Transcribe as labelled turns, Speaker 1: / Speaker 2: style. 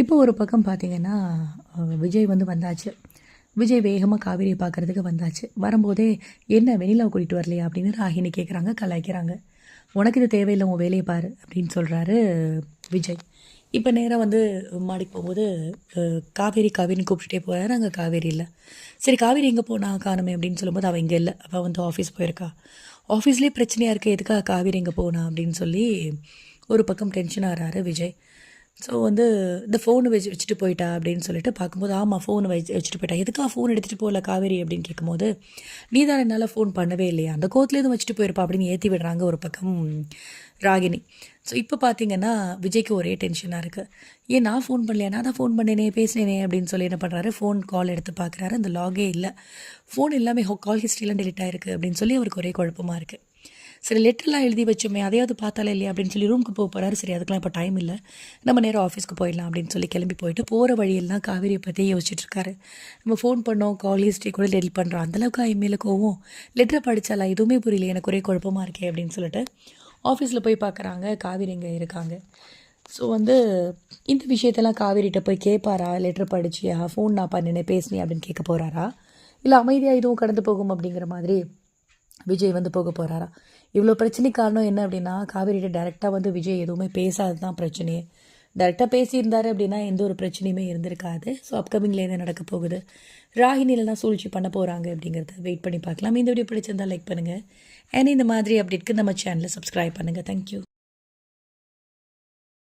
Speaker 1: இப்போ ஒரு பக்கம் பார்த்தீங்கன்னா விஜய் வந்து வந்தாச்சு. விஜய் வேகமாக காவேரியை பார்க்கறதுக்கு வந்தாச்சு. வரும்போதே என்ன வெண்ணிலா கூட்டிகிட்டு வரலையா? அப்படின்னு ராகினி கேட்குறாங்க கலாய்க்கிறாங்க. உனக்கு இது தேவையில்லை உன் வேலையை பாரு அப்படின்னு சொல்கிறாரு விஜய். இப்போ நேராக வந்து மாடிக்கு போகும்போது காவேரி காவேரின்னு கூப்பிட்டுட்டே போகிறாரு அங்கே காவேரி இல்லை. சரி காவேரி எங்கே போனா காணுமே அப்படின்னு சொல்லும்போது அவள் இங்கே இல்லை. அவள் வந்து ஆஃபீஸ் போயிருக்கா. ஆஃபீஸ்லேயே பிரச்சனையாக இருக்குது எதுக்காக காவேரி எங்கே போனா? அப்படின்னு சொல்லி ஒரு பக்கம் டென்ஷன் ஆகிறாரு விஜய். ஸோ வந்து இந்த ஃபோனு வச்சு வச்சுட்டு போயிட்டா அப்படின்னு சொல்லிட்டு பார்க்கும்போது ஆமாம் ஃபோனு வச்சு வச்சுட்டு போயிட்டா. எதுக்காக ஃபோன் எடுத்துகிட்டு போகல காவேரி அப்படின்னு கேட்கும்போது நீ தான் என்னால் ஃபோன் பண்ணவே இல்லையா? அந்த கோத்துலேருந்து வச்சுட்டு போயிருப்பா? அப்படின்னு ஏற்றி விடுறாங்க ஒரு பக்கம் ராகினி. ஸோ இப்போ பார்த்தீங்கன்னா விஜய்க்கு ஒரே டென்ஷனாக இருக்குது ஏன் நான் ஃபோன் பண்ணலையா? நான் தான் ஃபோன் பண்ணேனே பேசினேனே அப்படின்னு சொல்லி என்ன பண்ணுறாரு ஃபோன் கால் எடுத்து பார்க்குறாரு. அந்த லாகே இல்லை. ஃபோன் எல்லாமே கால் ஹிஸ்ட்ரிலாம் டெலிட் ஆயிருக்கு அப்படின்னு சொல்லி அவருக்கு ஒரே குழப்பமாக இருக்குது சரி லெட்டர்லாம் எழுதி வச்சோமே அதையாவது பார்த்தாலே இல்லையா அப்படின்னு சொல்லி ரூமுக்கு போக போகிறாரு சரி அதுக்கெலாம் இப்போ டைம் இல்லை. நம்ம நேரம் ஆஃபீஸ்க்கு போயிடலாம் அப்படின்னு சொல்லி கிளம்பி போயிட்டு போகிற வழியெல்லாம் காவேரியை பற்றி யோசிச்சுட்டு இருக்காரு. நம்ம ஃபோன் பண்ணோம் கால் ஹிஸ்ட்ரி கூட டெலிட் பண்ணுறோம் அந்தளவுக்கு ஐமேல கோவம். லெட்டரை படித்தாலா எதுவுமே புரியல எனக்கு ஒரே குழப்பமாக இருக்கே அப்படின்னு சொல்லிட்டு ஆஃபீஸில் போய் பார்க்குறாங்க காவேரி இங்கே இருக்காங்க. ஸோ வந்து இந்த விஷயத்தெல்லாம் காவேரிகிட்ட போய் கேட்பாரா லெட்டர் படிச்சியா? ஃபோன் நான் பண்ணினேன் பேசினேன் அப்படின்னு கேட்க போகிறாரா இல்லை அமைதியாக இதுவும் கடந்து போகும் அப்படிங்கிற மாதிரி விஜய் வந்து போக போகிறாரா இவ்வளோ பிரச்சனை காரணம் என்ன அப்படின்னா காவேரிட்ட டேரெக்டாக வந்து விஜய் எதுவுமே பேசாதது தான் பிரச்சனையே டேரெக்டாக பேசியிருந்தார் அப்படின்னா எந்த ஒரு பிரச்சனையுமே இருந்திருக்காது. ஸோ அப்கமிங்கில் என்ன நடக்க போகுது? ராகினிலலாம் சூழ்ச்சி பண்ண போகிறாங்க அப்படிங்கிறத வெயிட் பண்ணி பார்க்கலாம். இந்த வீடியோ பிடிச்சிருந்தால் லைக் பண்ணுங்கள் ஏன்னா இந்த மாதிரி அப்டேட்க்கு நம்ம சேனலை சப்ஸ்கிரைப் பண்ணுங்கள் தேங்க்யூ